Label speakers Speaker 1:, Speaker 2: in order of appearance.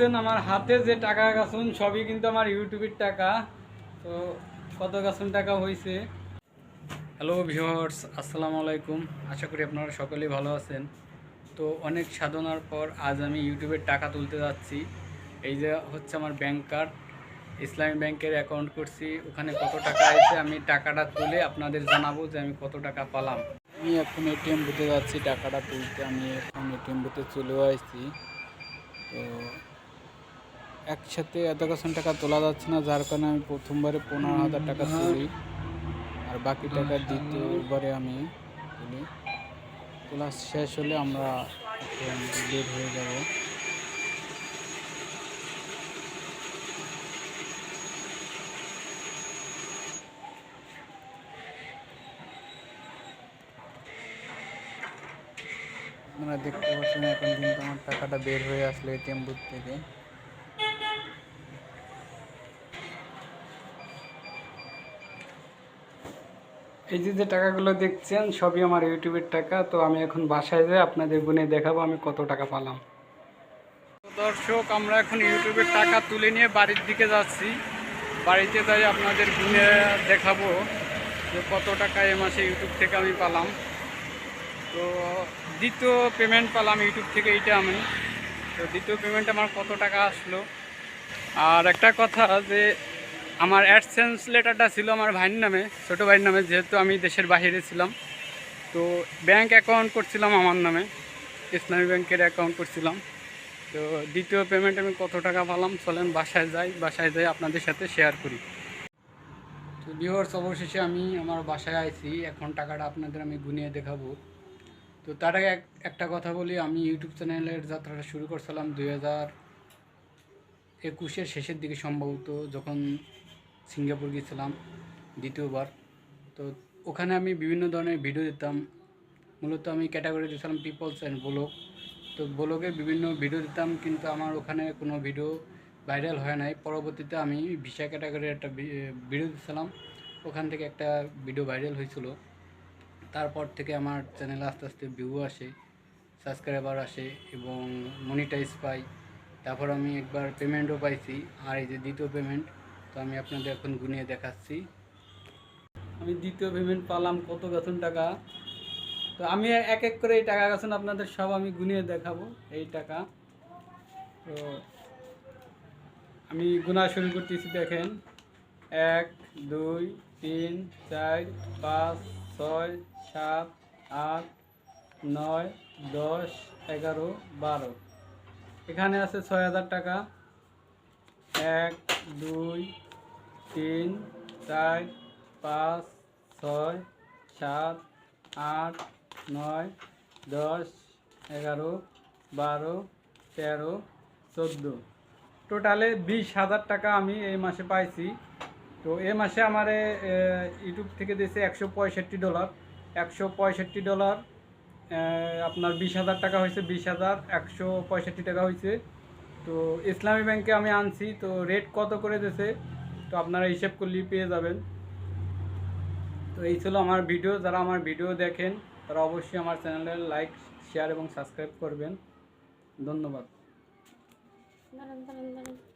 Speaker 1: দেখছেন আমার হাতে যে টাকা গাছুন সবই কিন্তু আমার ইউটিউবের টাকা তো কত গাছুন টাকা হয়েছে হ্যালো ভিওর্স আসসালামু আলাইকুম আশা করি আপনারা সকলেই ভালো আছেন তো অনেক সাধনার পর আজ আমি ইউটিউবের টাকা তুলতে যাচ্ছি এই যে হচ্ছে আমার ব্যাংক কার্ড ইসলামী ব্যাংকের অ্যাকাউন্ট করছি ওখানে কত টাকা আছে আমি টাকাটা তুলে আপনাদের জানাবো যে আমি কত টাকা পালাম আমি এখন এটিএম বুথে যাচ্ছি টাকাটা তুলতে আমি এখন এটিএম বুথে চলেও আসছি তো একসাথে এত কাছে টাকা তোলা যাচ্ছে না যার কারণে আমি প্রথমবারে পনেরো হাজার টাকা তুলি আর বাকি টাকা দ্বিতীয়বারে আমি তুলি তোলা শেষ হলে আমরা বের হয়ে যাব আপনারা দেখতে পাচ্ছেন এখন কিন্তু আমার টাকাটা বের হয়ে আসলো এটিএম বুথ থেকে এই যে যে টাকাগুলো দেখছেন সবই আমার ইউটিউবের টাকা তো আমি এখন বাসায় যাই আপনাদের গুনে দেখাবো আমি কত টাকা পালাম দর্শক আমরা এখন ইউটিউবের টাকা তুলে নিয়ে বাড়ির দিকে যাচ্ছি বাড়িতে যাই আপনাদের গুনে দেখাবো যে কত টাকা এ মাসে ইউটিউব থেকে আমি পালাম তো দ্বিতীয় পেমেন্ট পালাম ইউটিউব থেকে এইটা আমি তো দ্বিতীয় পেমেন্ট আমার কত টাকা আসলো আর একটা কথা যে আমার অ্যাডসেন্স লেটারটা ছিল আমার ভাইয়ের নামে ছোটো ভাইয়ের নামে যেহেতু আমি দেশের বাহিরে ছিলাম তো ব্যাংক অ্যাকাউন্ট করছিলাম আমার নামে ইসলামী ব্যাংকের অ্যাকাউন্ট করছিলাম তো দ্বিতীয় পেমেন্ট আমি কত টাকা পালাম চলেন বাসায় যাই বাসায় যাই আপনাদের সাথে শেয়ার করি তো বিহর্স অবশেষে আমি আমার বাসায় আইছি এখন টাকাটা আপনাদের আমি গুনিয়ে দেখাবো তো তার আগে একটা কথা বলি আমি ইউটিউব চ্যানেলের যাত্রাটা শুরু করছিলাম দুই হাজার একুশের শেষের দিকে সম্ভবত যখন সিঙ্গাপুর গিয়েছিলাম দ্বিতীয়বার তো ওখানে আমি বিভিন্ন ধরনের ভিডিও দিতাম মূলত আমি ক্যাটাগরি দিয়েছিলাম পিপলস অ্যান্ড ব্লগ তো ব্লগে বিভিন্ন ভিডিও দিতাম কিন্তু আমার ওখানে কোনো ভিডিও ভাইরাল হয় নাই পরবর্তীতে আমি ভিসা ক্যাটাগরির একটা ভিডিও দিয়েছিলাম ওখান থেকে একটা ভিডিও ভাইরাল হয়েছিল তারপর থেকে আমার চ্যানেলে আস্তে আস্তে ভিউ আসে সাবস্ক্রাইবার আসে এবং মনিটাইজ পাই তারপর আমি একবার পেমেন্টও পাইছি আর এই যে দ্বিতীয় পেমেন্ট তো আমি আপনাদের এখন গুনিয়ে দেখাচ্ছি আমি দ্বিতীয় পেমেন্ট পালাম কত গাছন টাকা তো আমি এক এক করে এই টাকা গাছন আপনাদের সব আমি গুনিয়ে দেখাবো এই টাকা তো আমি গুনা শুরু করতেছি দেখেন এক দুই তিন চার পাঁচ ছয় সাত আট নয় দশ এগারো বারো এখানে আছে ছয় হাজার টাকা এক দুই তিন চার পাঁচ ছয় সাত আট নয় দশ এগারো বারো তেরো চোদ্দো টোটালে বিশ হাজার টাকা আমি এই মাসে পাইছি তো এ মাসে আমার ইউটিউব থেকে দিয়েছে একশো পঁয়ষট্টি ডলার একশো পঁয়ষট্টি ডলার আপনার বিশ হাজার টাকা হয়েছে বিশ হাজার একশো পঁয়ষট্টি টাকা হয়েছে তো ইসলামী ব্যাংকে আমি আনছি তো রেট কত করে দিয়েছে তো আপনারা হিসেব করলেই পেয়ে যাবেন তো এই ছিল আমার ভিডিও যারা আমার ভিডিও দেখেন তারা অবশ্যই আমার চ্যানেলে লাইক শেয়ার এবং সাবস্ক্রাইব করবেন ধন্যবাদ